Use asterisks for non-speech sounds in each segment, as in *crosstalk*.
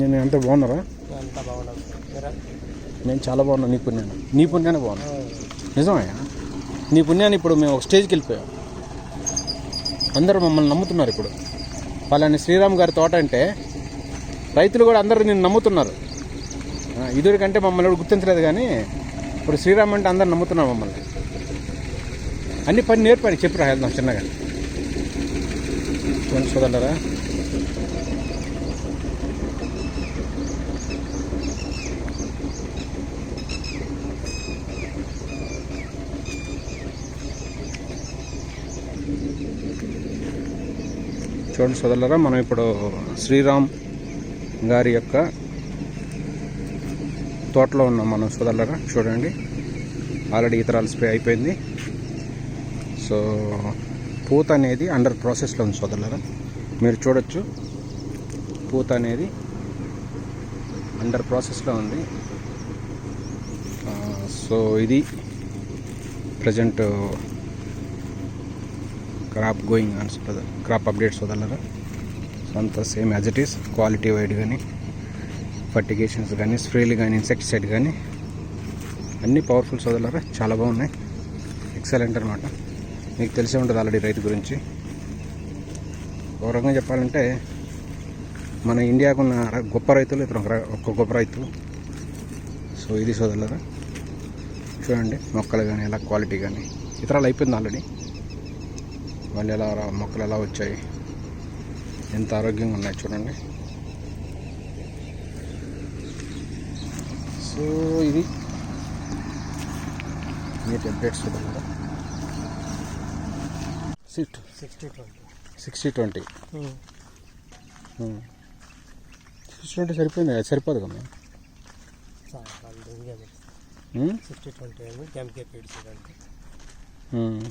నేను అంతా బాగున్నారా? నేను చాలా బాగున్నా. నీ పుణ్యాన్ని. నీ పుణ్యాన్ని బాగున్నా. నిజమయ్యా నీ పుణ్యాన్ని ఇప్పుడు మేము ఒక స్టేజ్కి వెళ్ళిపోయాం. అందరూ మమ్మల్ని నమ్ముతున్నారు ఇప్పుడు. పలాని శ్రీరామ్ గారి తోట అంటే రైతులు కూడా అందరూ నేను నమ్ముతున్నారు. ఇదివరకంటే మమ్మల్ని ఎవరు గుర్తించలేదు కానీ ఇప్పుడు శ్రీరామ్ అంటే అందరు నమ్ముతున్నారు మమ్మల్ని. అన్ని పని నేర్పాను చెప్పురా వెళ్దాం చిన్నగా. చూడండి చూడండిరా చూడండి సోదరులరా మనం ఇప్పుడు శ్రీరామ్ గారి యొక్క తోటలో ఉన్నాం మనం సోదరులరా చూడండి. ఆల్రెడీ ఇతరాలు స్ప్రే అయిపోయింది. సో పూత అనేది అండర్ ప్రాసెస్లో ఉంది సోదరులరా. మీరు చూడొచ్చు పూత అనేది అండర్ ప్రాసెస్లో ఉంది. Uh, సో ఇది present crop going on crop updates Vadalara. So అంతా same as it is quality wide కానీ ఫర్టిగేషన్స్ కానీ స్ప్రేలు కానీ ఇన్సెక్టిసైడ్ కానీ అన్నీ పవర్ఫుల్స్ వదలరా. చాలా బాగున్నాయి. ఎక్సలెంట్ అనమాట మీకు తెలిసే ఉంటుంది ఆల్రెడీ రైతు గురించి. గౌరవంగా చెప్పాలంటే మన ఇండియాకు ఉన్న గొప్ప రైతులు ఇతను ఒక్క గొప్ప రైతు. సో ఇది సోదరులరా చూడండి మొక్కలు కానీ ఎలా క్వాలిటీ కానీ ఇతరాలు అయిపోయింది ఆల్రెడీ వాళ్ళు ఎలా రా- మొక్కలు ఎలా వచ్చాయి? ఎంత ఆరోగ్యంగా ఉన్నాయి చూడండి. సో ఇది నీటి అప్డేట్స్ కదా. SIT sixty twenty sixty twenty sixty twenty సరిపోయింది? అది సరిపోదు కదా? సిక్స్టీ ట్వంటీ ఏమో ఎంకే పీడ్స్ అంటే ఉమ్.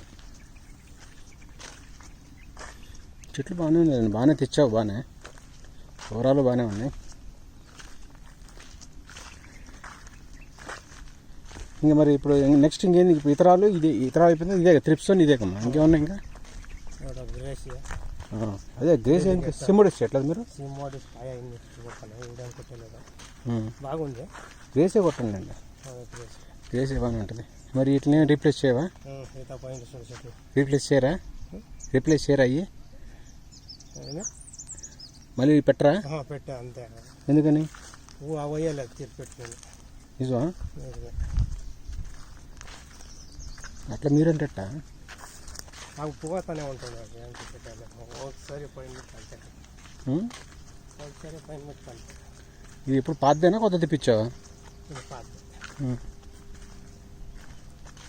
చెట్లు బాగానే ఉన్నాయండి బాగానే తెచ్చావు బాగానే. ఓవరాల్ బాగానే ఉన్నాయి. ఇంకా మరి ఇప్పుడు నెక్స్ట్ ఇంకేంది? ఇప్పుడు ఇతరాలు ఇదే ఇతరాలు అయిపోయింది ఇదే త్రిప్స్ ఇదే కమ్మా ఇంకేమన్నా ఇంకా? అదే గ్రేస్ ఇంకా సిమ్ముడు ఎట్లేదు మీరు. బాగుంది. గ్రేసే కొట్టండి అండి గ్రేసి. బాగానే ఉంటుంది. మరి వీటిని రీప్లేస్ చేయవా? రీప్లేస్ చేయరా? రీప్లేస్ చేయరా అయ్యి? మళ్ళీ పెట్టరా? పెట్టా అంతే. ఎందుకని? వయ్యలేదు తీర్చి పెట్టుకుని. నిజమా? అట్లా మీరంటట నాకు పోతానే ఉంటుంది అది ఒకసారి పైన ఒకసారి పైన ఇది ఇప్పుడు పాతదేనా కొత్త తెప్పించావా?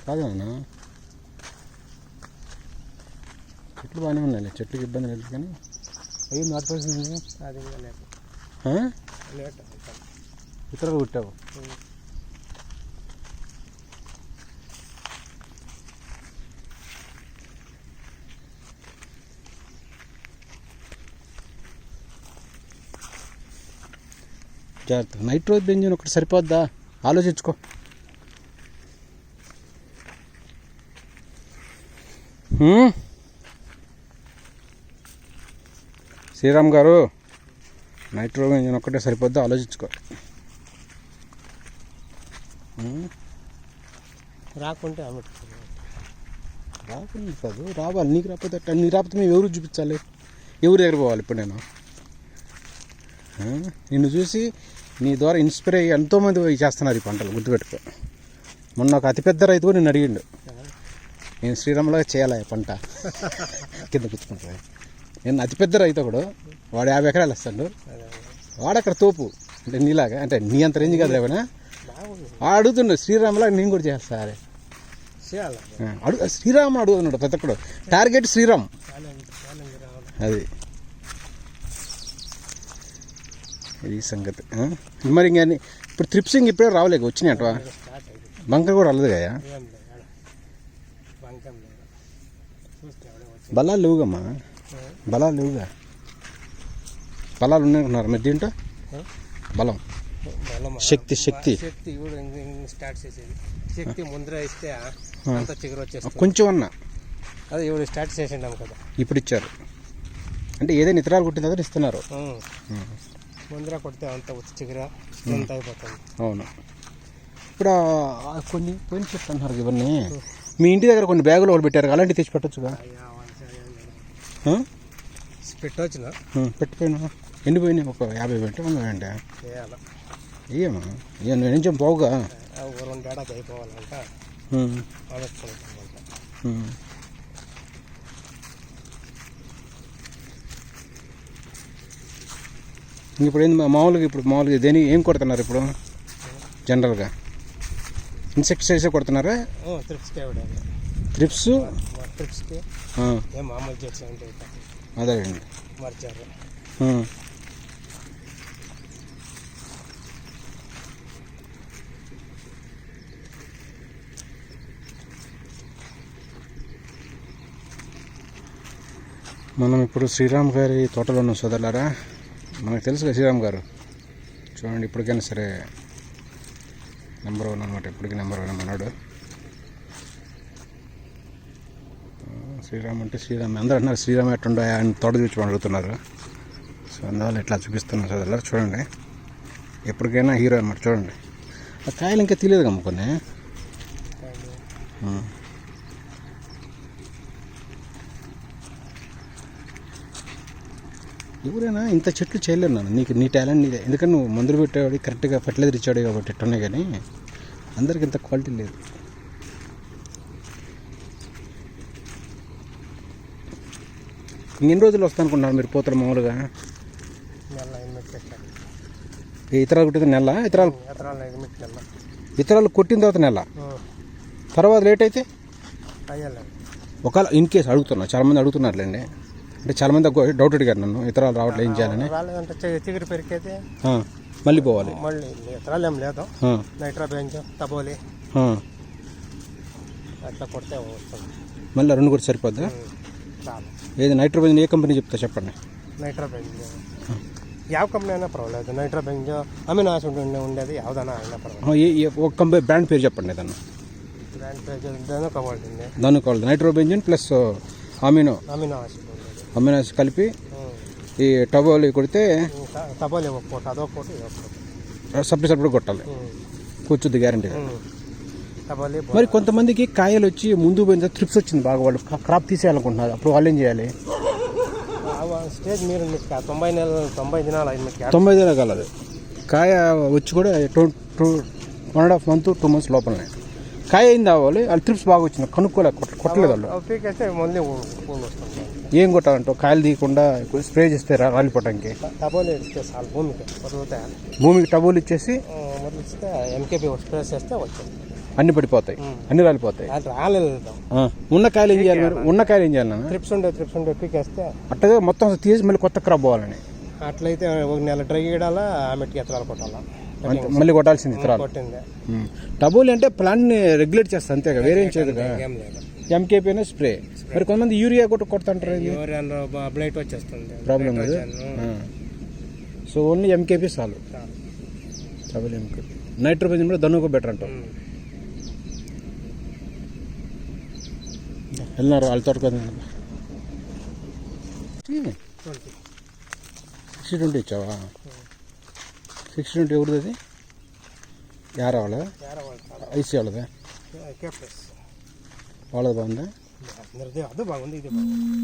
కాదేమన్నా చెట్లు బాగానే ఉన్నాయి చెట్లుకి ఇబ్బంది లేదు కానీ. అయ్యి నాటుకోవాల్సింది అది ఇతరులు కుట్టావు. జాగ్రత్త. నైట్రోజ్ బెంజిన్ ఒకటి సరిపోద్దా? ఆలోచించుకో. హ్మ్? శ్రీరామ్ గారు నైట్రో బెంజిన్ ఒక్కటే సరిపోద్దా ఆలోచించుకో? రాకుంటే రాకుండా కాదు రావాలి. నీకు రాకపోతే ఎట్టా? నీకు రాకపోతే మేము ఎవరు చూపించాలి? ఎవరి దగ్గర పోవాలి ఇప్పుడు నేను? నిన్ను చూసి నీ ద్వారా ఇన్స్పైర్ అయ్యి ఎంతోమంది చేస్తున్నారు ఈ పంటలు గుర్తుపెట్టుకో. మొన్న ఒక అతిపెద్ద రైతు కూడా నేను అడిగిండు. నేను శ్రీరాములో చేయాలా పంట? *laughs* కింద కూర్చుకుంటుంది నేను అతిపెద్ద రైతు ఒకడు. వాడు యాభై ఎకరాలు వస్తాడు. వాడు అక్కడ తోపు. అంటే నీలాగా. అంటే నీ అంత రేంజ్ కాదు రేవనా బాగుంది వాడు అడుగుతుండు శ్రీరాములా నేను కూడా చేయాలి ఆ, అడుగు శ్రీరామ్ అడుగుతున్నాడు ప్రతి ఒక్కడు. టార్గెట్ శ్రీరామ్. అది. ఇది సంగతి? మరి ఇంకా ఇప్పుడు త్రిప్సింగ్ ఇప్పుడే రావలేక వచ్చినాయట స్టార్ట్ అయింది బంకర్ కూడా రాలేదు కదా. బంకం చూస్తే బలాలు లేవుగమ్మా. బలాలు లేవుగా బలాలు ఉన్నాయనుకున్నారు మీరు దీంట్లో? బలం. బలం శక్తి శక్తి. శక్తి కూడా స్టార్ట్ చేసేది. శక్తి ముందర ఇస్తే అంత చిగురు వచ్చేస్తుంది. కొంచెం అన్నా. అదే ఇప్పుడు స్టార్ట్ చేసిండాం కదా. ఇప్పుడు ఇచ్చారు. అంటే ఏదైనా ఇతరాలు కుట్టిన దగ్గర ఇస్తున్నారు. ముందర కొడితే అంత చిగుర ఎంత అయిపోతుంది. అవును. ఇప్పుడు కొన్ని పోయిన కదా ఇవన్నీ. మీ ఇంటి దగ్గర కొన్ని బ్యాగులు వాళ్ళు పెట్టారు. అలాంటివి తెచ్చి పెట్టొచ్చుగా? పెట్టొచ్చిన? ఆ, పెట్టిపోయినా ఎన్ని పోయినాయి ఒక యాభై వెంట చేయాల? ఏమా ఇక నేను పోవుగా? ఒక రెండు ఏడాది అయిపోవాలంట. ఇప్పుడు ఏంది మామూలుగా ఇప్పుడు మామూలుగా దేని ఏం కొడుతున్నారు ఇప్పుడు? జనరల్గా. ఇన్సెక్టిసైడ్స్ కొడుతున్నారా? మా ట్రిప్స్కి ఏం మామూలు చేసి అంటే అదే అండి. మర్చారు. మనం ఇప్పుడు శ్రీరామ్ గారి తోటలో ఉన్నాం సోదరులారా? మనకు తెలుసు కదా శ్రీరామ్ గారు. చూడండి ఇప్పటికైనా సరే నెంబర్ వన్ అనమాట ఇప్పటికీ నెంబర్ వన్ మనోడు ఆ, శ్రీరామ్ అంటే శ్రీరామ్. అందరూ అంటున్నారు శ్రీరామ్ ఎట్టుండో? ఆయన తోట చూసి అడుగుతున్నారు సో అందువల్ల ఇట్లా చూపిస్తున్నాను సోదరులారా చూడండి. ఎప్పటికైనా హీరో అనమాట చూడండి. ఆ కాయలు ఇంకా తెలియదు కమ్మ కొన్ని. ఎవరైనా ఇంత చెట్లు చేయలేరు నాన్న. నీకు నీ టాలెంట్ నీదే. ఎందుకంటే నువ్వు మందులు పెట్టేవాడు కరెక్ట్గా ఫర్టిలైజర్ ఇచ్చాడు కాబట్టి ఇట్టున్నాయి కానీ అందరికి ఇంత క్వాలిటీ లేదు. ఇంకెన్ని రోజులు వస్తాను అనుకుంటున్నారు మీరు పోతారు మామూలుగా? ఇతరాలు కొట్టిన నెల? ఇతరాలు ఇతరాలు కొట్టిన తర్వాత నెల? తర్వాత లేట్ అయితే? ఒకవేళ ఇన్ కేసు అడుగుతున్నా చాలామంది అడుగుతున్నారులేండి. అంటే చాలామంది డౌట్ అడిగారు నన్ను ఇతరాలు రావట్లేదు ఏం చేయాలని. చిగురు మళ్ళీ పోవాలి. మళ్ళీ ఎకరాలు ఏం లేదు. ఆ, నైట్రా బెంచ్ తబోలి. ఆ. అట్లా కొడితే మళ్ళీ రెండు కూడా సరిపోద్దా? ఏది? నైట్రోబెంజిన్ ఏ కంపెనీ చెప్తా చెప్పండి. నైట్రోబెంజిన్. ಯಾವ ಕಂಪ್ನಿ ಅನ್ನ ಪರವಾಗಿಲ್ಲ ಅದು ನೈಟ್ರೋಬೆಂಜ್ ಅಮೀನ್ ఉండేది ಯಾವ್ದನ అయినా పర్వాలేదు. ఒక కంపెనీ బ్రాండ్ పేరు చెప్పండి దాన్ని. బ్రాండ్ ಪೇಜ್ ಅಂತಲೂ ಕಬಾಲ್ಟಿಂದೆ దాన్ని కావాలి nitrobenzene plus amino. Amino acid ఉండేది. అమినోస్ కలిపి ఈ టబోలు కొడితే ತಬೋಲಿ ಹೋಗ್ಬೋದು ಅದೋಗ್ಬಿಟ್ಟು సపరేట్ సపరేట్ కొట్టాలి. కూర్చుద్ది గ్యారంటీ. మరి కొంతమందికి కాయలు వచ్చి ముందు పోయిన త్రిప్స్ వచ్చింది బాగా. వాళ్ళు క్రా- క్రాప్ తీసేయాలనుకుంటున్నారు. అప్పుడు వాళ్ళు ఏం చేయాలి? స్టేజ్ మీరు తొంభై నెలలు తొంభై దినాలు తొంభై దిన కలదు. కాయ వచ్చి కూడా two two one and half month two months లోపలనే. కాయ అయింది అవ్వాలి వాళ్ళు త్రిప్స్ బాగా వచ్చింది. కనుక్కోలే కొట్ట- కొట్టలేదు వాళ్ళు. మళ్ళీ ఏం కొట్టాలంటే కాయలు తీయకుండా స్ప్రే చేస్తే రా- రాలిపోవటానికి. తబోలి ఇస్తే చాలు భూమికి. టబోలు ఇచ్చేసి ఎంకేపీ స్ప్రే చేస్తే వచ్చింది. అన్ని పడిపోతాయి అన్ని రాలిపోతాయి. ఉన్న కాయలు ఏం చేయాలి మరి? ఉన్న కాయలు ఏం చేయాలి ట్రిప్స్ ఉండే ట్రిప్స్ ఉండే పీకేస్తే. అట్టగా మొత్తం తీసి మళ్ళీ కొత్త క్రాప్ పోవాలని. అట్లయితే ఒక నెల డ్రై ఇడాలా ఆమెకి ఎత్తనాలు కొట్టాలా? మళ్ళీ కొట్టాల్సింది ఇతరాలు కొట్టింది. టబోలు అంటే ప్లాంట్ని రెగ్యులేట్ చేస్తా అంతేగా వేరే ఏం చేయదుగా ఏం లేదు. ఎంకేపీ అయినా స్ప్రే మరి కొంతమంది యూరియా కూడా కొడుతుంటారు బ్లైట్ వచ్చేస్తుంది. ప్రాబ్లం కదా నైట్రోజన్. సో ఓన్లీ ఎంకేపీ చాలు. చాలు. టబుల్ ఎంకేపీ నైట్రోజన్ కూడా దన్నుకో బెటర్ అంటాం వెళ్ళినారు వాళ్ళ తోట కదా ట్వంటీ. సిక్స్టీ ట్వంటీ ఇచ్చావా సిక్స్టీ ట్వంటీ ఎవరిది అది యారా వాళ్ళదా ಯಾರೋ ಹೇಳ್ತಾರೆ. ఐసీ వాళ్ళదా ಕೆ ಪ್ಲಸ್ వాళ్ళది బాగుందా అందరిది ಅದು బాగుంది ఇది బాగుంది